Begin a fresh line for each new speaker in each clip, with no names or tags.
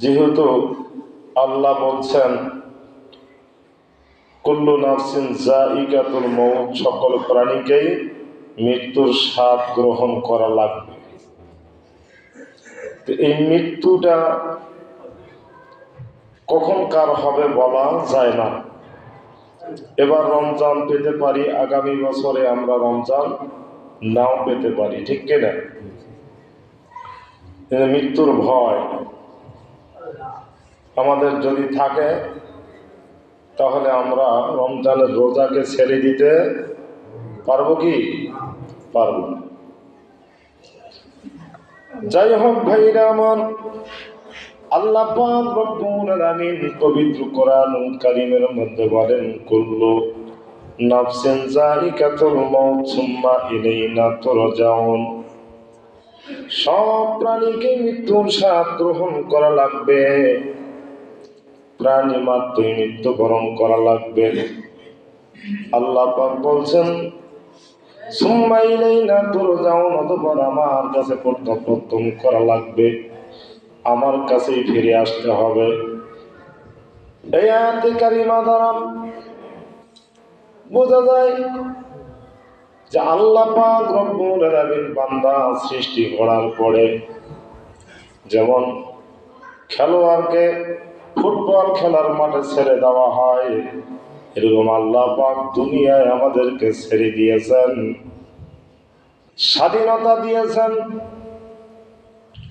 যেহেতু আল্লাহ বলছেন, কুল্লু নাফসিন জাইকাতুল মৌত সকল প্রাণীকেই মৃত্যুর স্বাদ গ্রহণ করা লাগবে। এই মৃত্যুটা কখন কার হবে বলা যায় না। এবার রমজান পেতে পারি, আগামী বছরে আমরা রমজান নাও পেতে পারি, ঠিক কিনা? মৃত্যুর ভয়। আমাদের যদি থাকে, তাহলে আমরা রমজানের রোজাকে ছেড়ে দিতে পারব কি পারব। যাই হোক ভাইরা আমার, আল্লাহ আলামিন পবিত্র কোরআন কারীমের মধ্যে বলেন, কুল্লু নাফসিন যায়িকাতুল মাউত সুম্মা ইলাইনা তুরজাউন সব প্রাণীকে মৃত্যুর স্বাদ গ্রহণ করা লাগবে। প্রাণী মাত্রই মৃত্যুবরণ করা লাগবে। আল্লাহ বলছেন তুরজাউন অতঃপর আমার কাছে করা লাগবে। আমার কাছেই ফিরে আসতে হবে। এই বোঝা যায় যে আল্লাহ পাক বান্দা সৃষ্টি করার পরে যেমন খেলোয়াড়কে ফুটবল খেলার মাঠে ছেড়ে দেওয়া হয়, এরকম আল্লাহ পাক দুনিয়ায় আমাদেরকে ছেড়ে দিয়েছেন, স্বাধীনতা দিয়েছেন,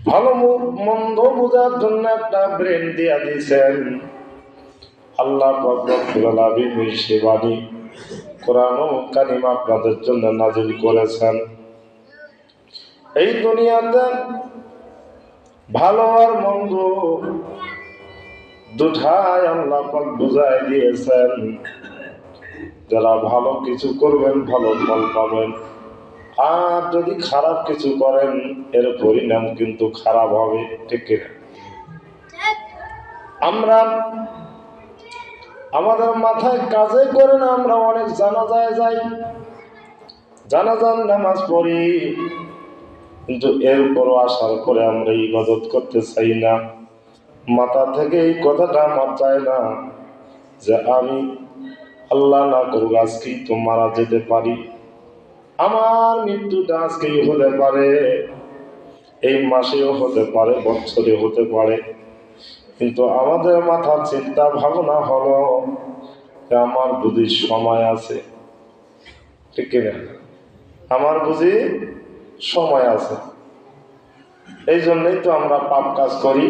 ভালো মন্দ বোঝার জন্য একটা ব্রেন দিয়া দিয়েছেন। আল্লাহ সেবানি কোরআন ও কারিম আপনাদের জন্য নাজিল করেছেন। এই দুনিয়াতে ভালো আর মন্দ দুঠাই আল্লাহ পাক বুঝাই দিয়েছেন। যারা ভালো কিছু করবেন, ভালো ফল পাবেন। আর যদি খারাপ কিছু করেন, এর পরিণাম কিন্তু খারাপ হবে, ঠিক আমরা আমাদের মাথায় কাজে করে না, আমরা অনেক জানাজায় যাই। জানাজান নামাজ পড়ি, কিন্তু এরপরও আসার পরে আমরা ইবাদত করতে চাই না। মাথা থেকে এই কথাটা আমার চায় না যে আমি আল্লাহ না করুক, আজকেই তো মারা যেতে পারি। আমার মৃত্যুটা আজকেই হতে পারে, এই মাসেও হতে পারে বছরে হতে পারে। কিন্তু আমাদের মাথার চিন্তা ভাবনা হলো আমার বুঝি সময় আছে। ঠিক কিনা আমার বুঝি সময় আছে। এই জন্যই তো আমরা পাপ কাজ করি,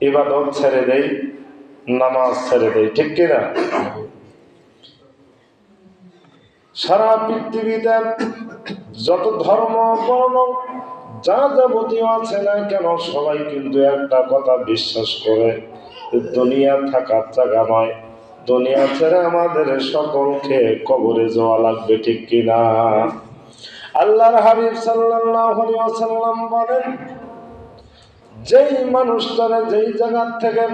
ইবাদত ছেড়ে দেই, নামাজ ছেড়ে দেই, ঠিক কিনা সারা পৃথিবীতে যত ধর্ম বর্ণ যা যাবতীয় আছে না কেন, সবাই কিন্তু একটা কথা বিশ্বাস করে দুনিয়া থাকার জায়গা নয়। দুনিয়া ছেড়ে আমাদের সকলকে কবরে যাওয়া লাগবে, ঠিক কিনা? আল্লাহর হাবিব আলাইহি বলেন, যেই মানুষটারা যেই জায়গার থেকে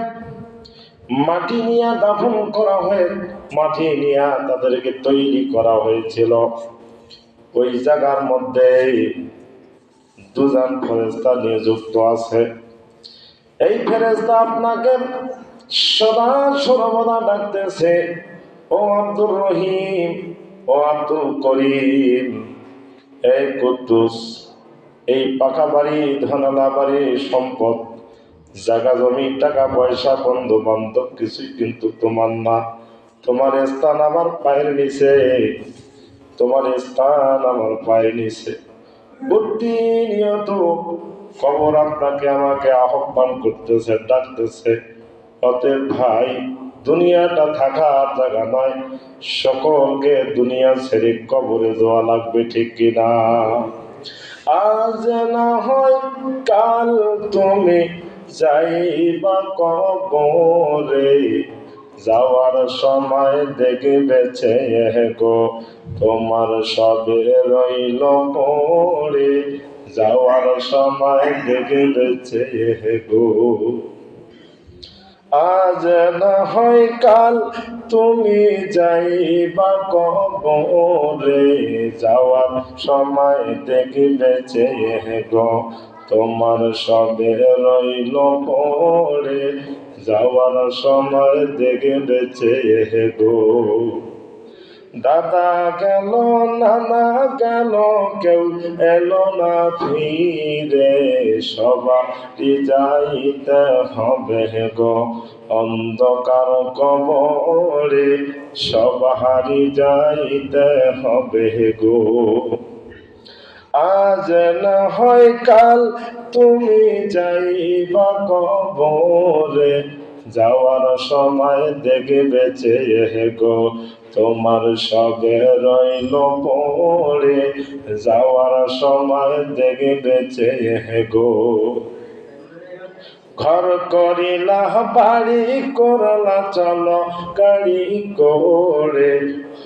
মাটি নিয়ে দাফন করা হয়ে, মাটি নিয়ে তাদেরকে তৈরি করা হয়েছিল, ওই জায়গার মধ্যে দুজন ফেরেস্তা নিযুক্ত আছে। এই ফেরেস্তা আপনাকে সদা সর্বদা ডাকতেছে, ও আব্দুর রহিম, ও আব্দুল করিম, এই কুদ্দুস, এই পাকা বাড়ি ধনালা বাড়ি, সম্পদ, জায়গা জমি, টাকা পয়সা, বন্ধু বান্ধব, কিছুই কিন্তু তোমার না। তোমার স্থান আমার পায়ের নিচে, তোমার স্থান আমার পায়ের নিচে। প্রতিনিয়ত খবর আপনাকে আমাকে আহ্বান করতেছে, ডাকতেছে। অতএব ভাই, দুনিয়াটা থাকার জায়গা নয়। সকলকে দুনিয়া ছেড়ে কবরে যাওয়া লাগবে, ঠিক কিনা আজ না হয় কাল তুমি যাইবা কবরে। যাওয়ার সময় দেখবেছে গো তোমার সবে রইল পড়ে। যাওয়ার সময় দেখবেছে গো আজ না হয় কাল তুমি যাইবা কবরে। যাওয়ার সময় দেখবেছে গো তোমার সবে রইল পড়ে, যাওয়ার সময় দেখে বেঁচে গো। দাদা গেল, নানা গেল, কেউ এলো না ফিরে সবাই যাইতে হবে গো। অন্ধকার কবরে সবারই যাইতে হবে গো। আজ না হয় কাল তুমি যাইবা কবরে। যাওয়ার সময় দেখে বেঁচে গো, তোমার সবে রইল পড়ে। যাওয়ার সময় দেখে বেঁচে গো। ঘর করিলা, বাড়ি করলা, চলো গাড়ি করে।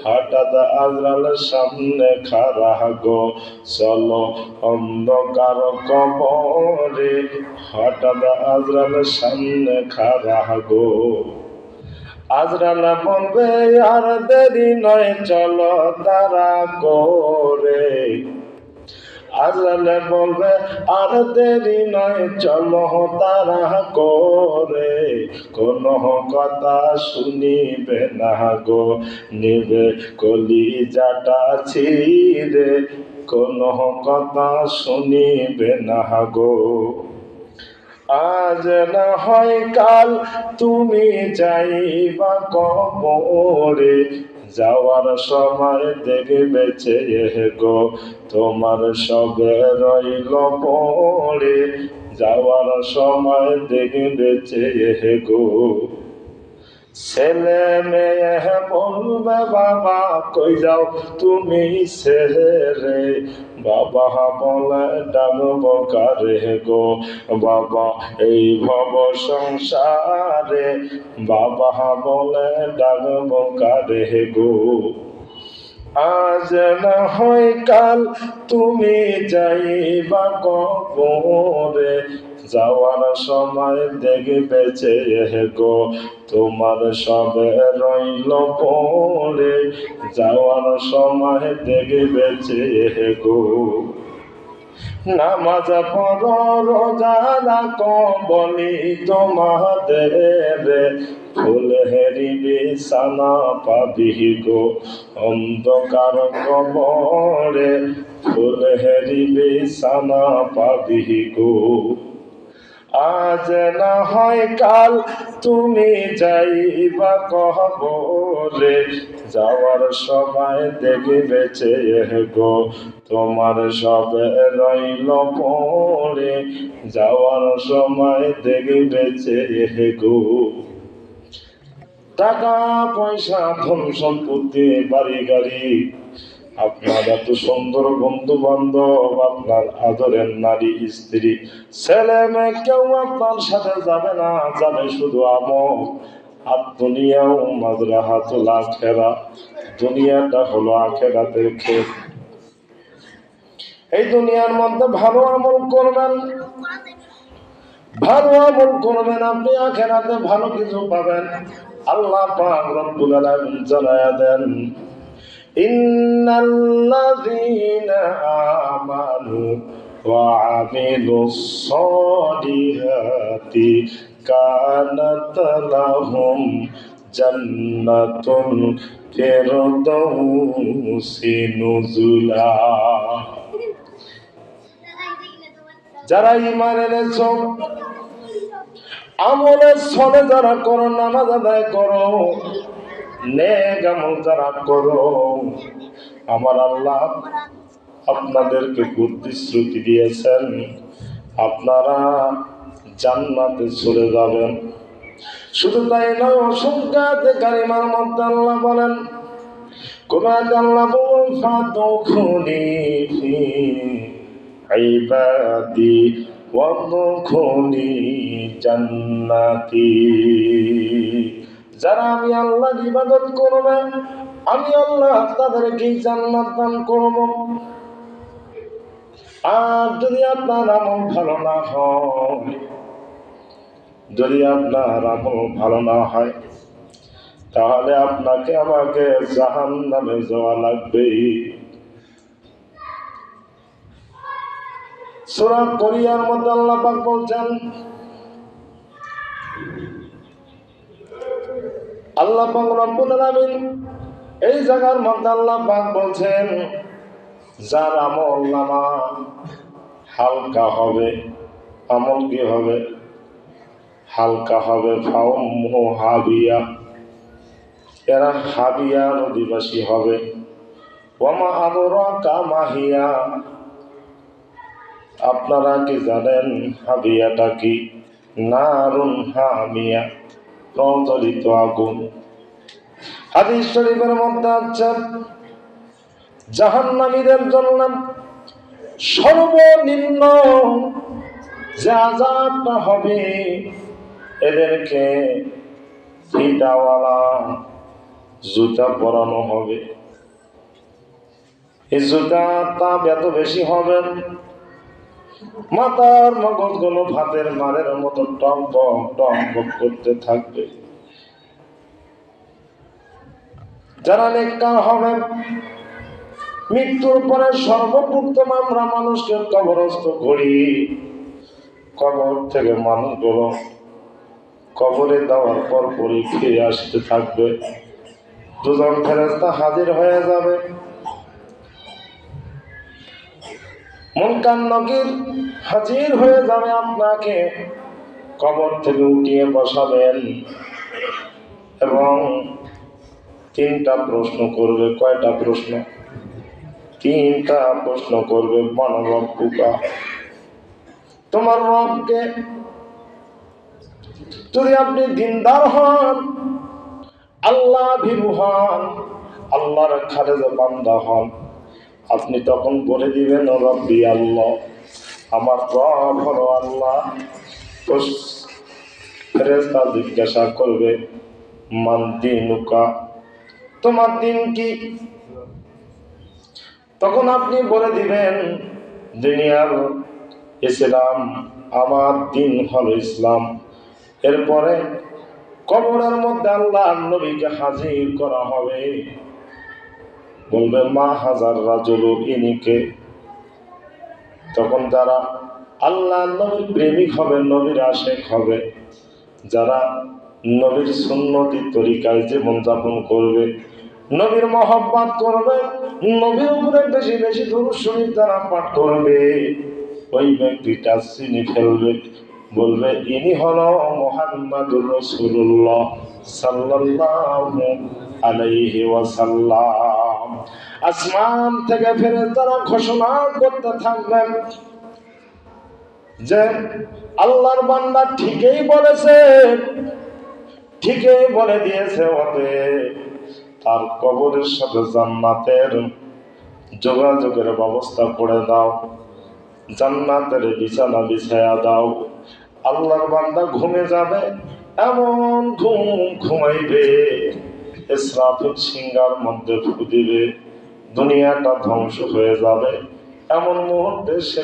হঠাৎ আজরাল সামনে খারা গো, চলো অন্ধকার কবরে। হঠাৎ আজরাল সামনে খারা গো। আজরাল বলবে, আর দেরি নয়, চলো তারা করে। আজরালে বলবে, আর দেরি নয় চলো তারা করে। কোন কথা শুনিবে না গো, নিবে কলি যাটা ছিরে কোন কথা শুনিবে না গো। আজ না হয় কাল তুমি যাইবা কবরে যাওয়ার সময় দেখে বেঁচে গো। তোমার সবে রইল পড়ে। যাওয়ার সময় দেখে বেঁচে গো। ছেলে মেয়ে বলবে বাবা কই যাও? তুমি ছেলে বাবা বলে, ডাকব কারে গো? বাবা, এই ভব সংসারে। বাবা বলে, ডাকব কারে গো? আজ না হয় কাল তুমি যাইবা কবরে। যাওয়ার সময় দেখে বেঁচে গো, তোমার সবে রইল পরে যাওয়ার সময় দেখে বেঁচে গো। নামাজ পড় রোজা রাখো বলি তোমাদের ফুল হেরি সানা পাবি গো, অন্ধকার কবরে। ফুল হেরি সানা পাবি গো। আজ না হয় কাল তুমি যাইবা কহবরে যাওয়ার সময় দেখে বেঁচে গো, তোমার সবে রইল পড়ে। যাওয়ার সময় দেখে বেঁচে গো। টাকা, পয়সা ধন সম্পত্তি বাড়ি গাড়ি সুন্দর বন্ধু বান্ধব আপনার আদরের নারী, স্ত্রী, ছেলে মেয়ে, কেউ আপনার সাথে যাবে না, যাবে শুধু আমল। আর দুনিয়াও আখেরা দুনিয়াটা হলো আখেরাতের এই দুনিয়ার মধ্যে ভালো আমল করবেন, ভালো আমল করবেন, আপনি আখেরাতে ভালো কিছু পাবেন। আল্লাহ পাক রব্বুল আলামিন জানায়া দেন ইন্নাল্লাযীনা আমানু وعملوا الصالحات كانت لهم جنة الفردوس نزلا যারা ইমান এনেছ আমলের ছলে যারা করো নামাজ আদায় করো করো, আমার আল্লাহ আপনাদেরকে প্রতিশ্রুতি দিয়েছেন, আপনারা জান্নাতে চলে যাবেন। শুধু তাই নয় অসংখ্যাতে মধ্যে আল্লাহ বলেন কোরআন জান্নাতি। যারা আমি আল্লাহর ইবাদত করবে আমি আল্লাহ তাদেরকে জান্নাত দান করব। আর যদি আপনার আমল ভালো না হয়, যদি আপনার আমল ভালো না হয়, তাহলে আপনাকে আমাকে জাহান নামে যাওয়া লাগবে। সূরা কোরিয়ার মধ্যে আল্লাহ বলছেন আল্লাহ পাক এই জায়গার মধ্যে আল্লাহ পাক বলছেন, যার আমল নামা হালকা হবে, আমল কি হবে? হালকা হবে ফাউমহু হাবিয়া। এরা হাবিয়ার অধিবাসী হবে। ওমা আদরা কামাহিয়া আপনারা কি জানেন হাবিয়াটা কি? নারুন হামিয়া। প্রজ্বলিত আগুন। হাদিস শরীফের মধ্যে আছে, জাহান্নামীদের জন্য সর্বনিম্ন যে আজাবটা হবে, এদেরকে ফিতাওয়ালা জুতা পরানো হবে। এই জুতা তাপ এত বেশি হবে মাথার মগজগুলো ভাতের মারের মতো বক টক বক করতে থাকবে। যারা নেককার হবে, মৃত্যুর পরে সর্বপ্রথম আমরা মানুষকে কবরস্থ করি। কবর থেকে মানুষগুলো কবরে দেওয়ার পর পরই ফিরে আসতে থাকবে। দুজন ফেরেস্তা হাজির হয়ে যাবে। মুনকার নকির হাজির হয়ে যাবে আপনাকে কবর থেকে উঠিয়ে বসাবেন। এবং তিনটা প্রশ্ন করবে, কয়টা প্রশ্ন? তিনটা প্রশ্ন করবে মানব পোকা তোমার রবকে যদি আপনি দিনদার হন, আল্লাহ ভীরু হন, আল্লাহর খালেজা বান্দা হন আপনি তখন বলে দিবেন, ও রব্বি আল্লাহ, আমার রব হলো আল্লাহ। তো ফেরেশতা জিজ্ঞাসা করবে, মান দিনুকা? তোমার দিন কি? তখন আপনি বলে দিবেন দুনিয়ার ইসলাম, আমার দিন হলো ইসলাম। এরপরে কবরের মধ্যে আল্লাহ নবীকে হাজির করা হবে। বলবে, মা হাজার রাজুল ইনিকে। তখন যারা আল্লাহ নবীর প্রেমিক হবে, নবীর আশেক হবে, যারা নবীর সুন্নতি তরিকায় জীবনযাপন করবে, নবীর মহব্বত করবে, নবীর উপরে বেশি বেশি দুরূদ শরীফ যারা পাঠ করবে, ওই ব্যক্তিটা চিনি ফেলবে, বলবে, ইনি হলো মোহাম্মদুর রসুল্লাহ সাল্লাল্লাহু আলাইহি ওয়াসাল্লাম। আসমান থেকে ফেরে তারা ঘোষণা করতে থাকবেন যে আল্লাহর বান্দা ঠিকই বলেছে, ঠিকই বলে দিয়েছে ওতে তার কবরের সাথে জান্নাতের যোগাযোগের ব্যবস্থা করে দাও, জান্নাতের বিছানা বিছায়া দাও। আল্লাহর বান্দা ঘুমে যাবে, এমন ঘুম ঘুমাইবে ইসরাফিল সিঙ্গার মধ্যে ফু দিবে দুনিয়াটা ধ্বংস হয়ে যাবে। এমন মুহূর্তে সে